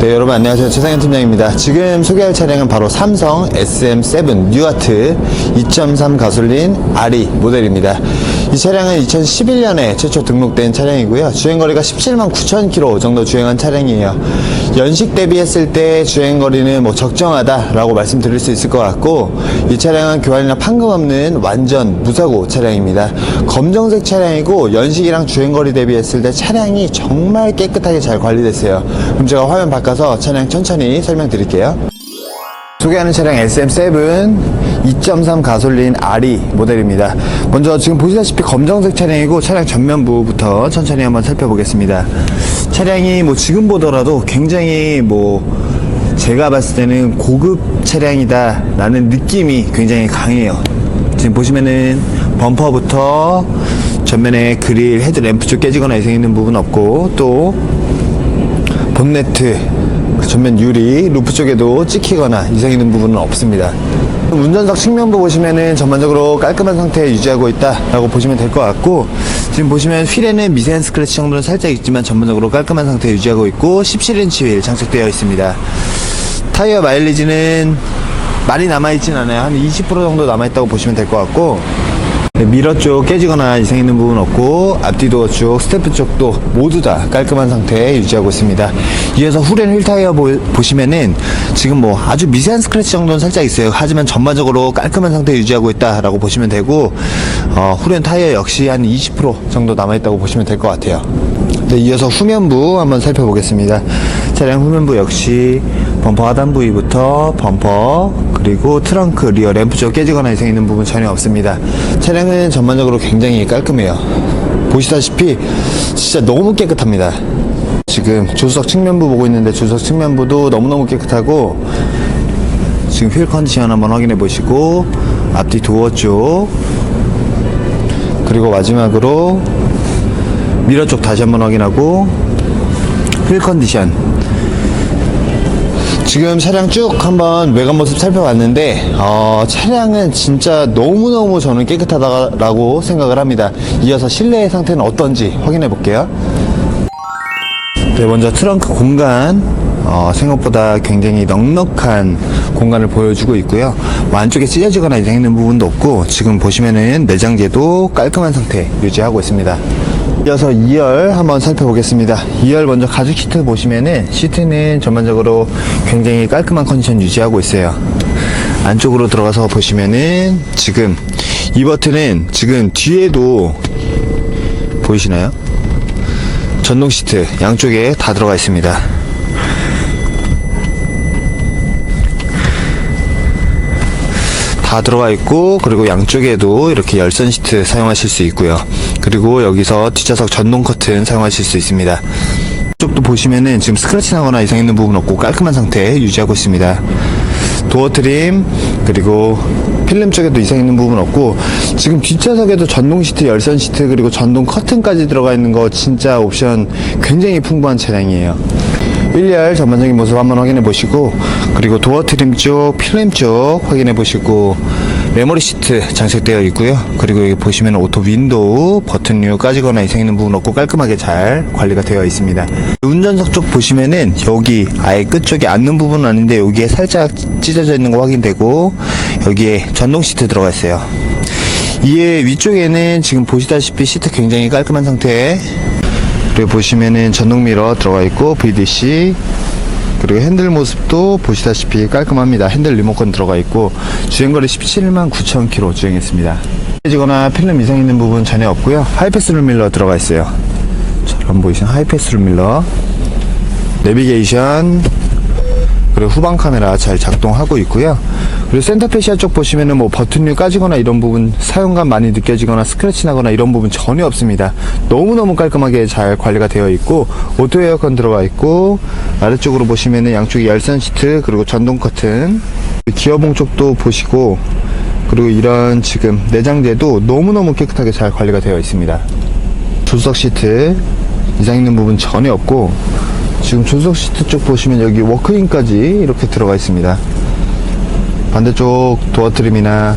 네, 여러분 안녕하세요. 최상현 팀장입니다. 지금 소개할 차량은 바로 삼성 SM7 뉴아트 2.3 가솔린 RE 모델입니다. 이 차량은 2011년에 최초 등록된 차량이고요. 주행거리가 17만 9천 킬로 정도 주행한 차량이에요. 연식 대비했을 때 주행거리는 뭐 적정하다 라고 말씀드릴 수 있을 것 같고 이 차량은 교환이나 판금 없는 완전 무사고 차량입니다. 검정색 차량이고 연식이랑 주행거리 대비했을 때 차량이 정말 깨끗하게 잘 관리됐어요. 그럼 제가 화면 바 꿔서 차량 천천히 설명드릴게요. 소개하는 차량 SM7 2.3 가솔린 RE 모델입니다. 먼저 지금 보시다시피 검정색 차량이고 차량 전면부부터 천천히 한번 살펴보겠습니다. 차량이 뭐 지금 보더라도 굉장히 뭐 제가 봤을 때는 고급 차량이다 라는 느낌이 굉장히 강해요. 지금 보시면은 범퍼부터 전면에 그릴 헤드램프 쪽 깨지거나 이상 있는 부분 없고 또 본네트 그 전면 유리 루프 쪽에도 찍히거나 이상 있는 부분은 없습니다. 운전석 측면부 보시면은 전반적으로 깔끔한 상태 유지하고 있다라고 보시면 될 것 같고 지금 보시면 휠에는 미세한 스크래치 정도는 살짝 있지만 전반적으로 깔끔한 상태 유지하고 있고 17인치 휠 장착되어 있습니다. 타이어 마일리지는 많이 남아있진 않아요. 한 20% 정도 남아있다고 보시면 될 것 같고 네, 미러 쪽 깨지거나 이상 있는 부분 없고 앞뒤 도어 쪽, 스태프 쪽도 모두 다 깔끔한 상태 유지하고 있습니다. 이어서 후렌 휠 타이어 보, 보시면은 지금 뭐 아주 미세한 스크래치 정도는 살짝 있어요. 하지만 전반적으로 깔끔한 상태 유지하고 있다라고 보시면 되고 어, 후렌 타이어 역시 한 20% 정도 남아 있다고 보시면 될 것 같아요. 네, 이어서 후면부 한번 살펴보겠습니다. 차량 후면부 역시 범퍼 하단 부위부터 범퍼 그리고 트렁크 리어 램프 쪽 깨지거나 이상 있는 부분 전혀 없습니다. 차량은 전반적으로 굉장히 깔끔해요. 보시다시피 진짜 너무 깨끗합니다. 지금 조수석 측면부 보고 있는데 조수석 측면부도 너무너무 깨끗하고 지금 휠 컨디션 한번 확인해 보시고 앞뒤 도어 쪽 그리고 마지막으로 미러 쪽 다시 한번 확인하고 휠 컨디션 지금 차량 쭉 한번 외관 모습 살펴봤는데 어, 차량은 진짜 너무너무 저는 깨끗하다고 생각을 합니다. 이어서 실내 상태는 어떤지 확인해 볼게요. 네, 먼저 트렁크 공간. 어, 생각보다 굉장히 넉넉한 공간을 보여주고 있고요. 뭐 안쪽에 찢어지거나 이상 있는 부분도 없고 지금 보시면은 내장재도 깔끔한 상태 유지하고 있습니다. 이어서 2열 한번 살펴보겠습니다. 2열 먼저 가죽 시트 보시면은 시트는 전반적으로 굉장히 깔끔한 컨디션 유지하고 있어요. 안쪽으로 들어가서 보시면은 지금 이 버튼은 지금 뒤에도 보이시나요? 전동 시트 양쪽에 다 들어가 있습니다. 다 들어가 있고 그리고 양쪽에도 이렇게 열선 시트 사용하실 수 있고요. 그리고 여기서 뒷좌석 전동 커튼 사용하실 수 있습니다. 쪽도 보시면은 지금 스크래치 나거나 이상 있는 부분 없고 깔끔한 상태 유지하고 있습니다. 도어 트림 그리고 필름 쪽에도 이상 있는 부분 없고 지금 뒷좌석에도 전동 시트, 열선 시트 그리고 전동 커튼까지 들어가 있는 거 진짜 옵션 굉장히 풍부한 차량이에요. 1열 전반적인 모습 한번 확인해 보시고 그리고 도어 트림 쪽, 필름 쪽 확인해 보시고 메모리 시트 장착되어 있고요. 그리고 여기 보시면 오토 윈도우 버튼류 까지거나 이상 있는 부분 없고 깔끔하게 잘 관리가 되어 있습니다. 운전석 쪽 보시면은 여기 아예 끝쪽에 앉는 부분은 아닌데 여기에 살짝 찢어져 있는 거 확인되고 여기에 전동 시트 들어가 있어요. 이에 위쪽에는 지금 보시다시피 시트 굉장히 깔끔한 상태 그리고 보시면은 전동 미러 들어가 있고 VDC 그리고 핸들 모습도 보시다시피 깔끔합니다. 핸들 리모컨 들어가 있고 주행거리 17만 9천 킬로 주행했습니다. 깨지거나 필름 이상 있는 부분 전혀 없고요. 하이패스 룸밀러 들어가 있어요. 잘 보이시는 하이패스 룸밀러 내비게이션 그리고 후방 카메라 잘 작동하고 있고요. 그리고 센터 페시아 쪽 보시면은 뭐 버튼류 까지거나 이런 부분 사용감 많이 느껴지거나 스크래치 나거나 이런 부분 전혀 없습니다. 너무너무 깔끔하게 잘 관리가 되어 있고 오토 에어컨 들어가 있고 아래쪽으로 보시면은 양쪽에 열선 시트 그리고 전동 커튼 기어봉 쪽도 보시고 그리고 이런 지금 내장재도 너무너무 깨끗하게 잘 관리가 되어 있습니다. 조수석 시트 이상 있는 부분 전혀 없고 지금 조수석 시트 쪽 보시면 여기 워크인까지 이렇게 들어가 있습니다. 반대쪽 도어 트림이나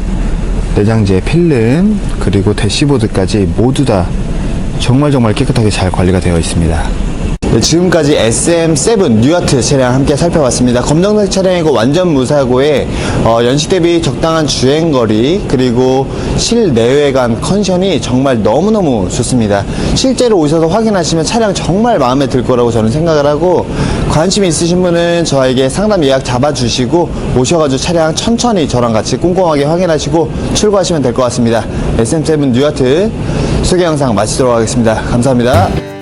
내장재 필름 그리고 대시보드까지 모두 다 정말 정말 깨끗하게 잘 관리가 되어 있습니다. 네, 지금까지 SM7 뉴아트 차량 함께 살펴봤습니다. 검정색 차량이고 완전 무사고에 어, 연식 대비 적당한 주행거리 그리고 실내외관 컨디션이 정말 너무너무 좋습니다. 실제로 오셔서 확인하시면 차량 정말 마음에 들 거라고 저는 생각을 하고 관심 있으신 분은 저에게 상담 예약 잡아주시고 오셔가지고 차량 천천히 저랑 같이 꼼꼼하게 확인하시고 출고하시면 될 것 같습니다. SM7 뉴아트 소개 영상 마치도록 하겠습니다. 감사합니다.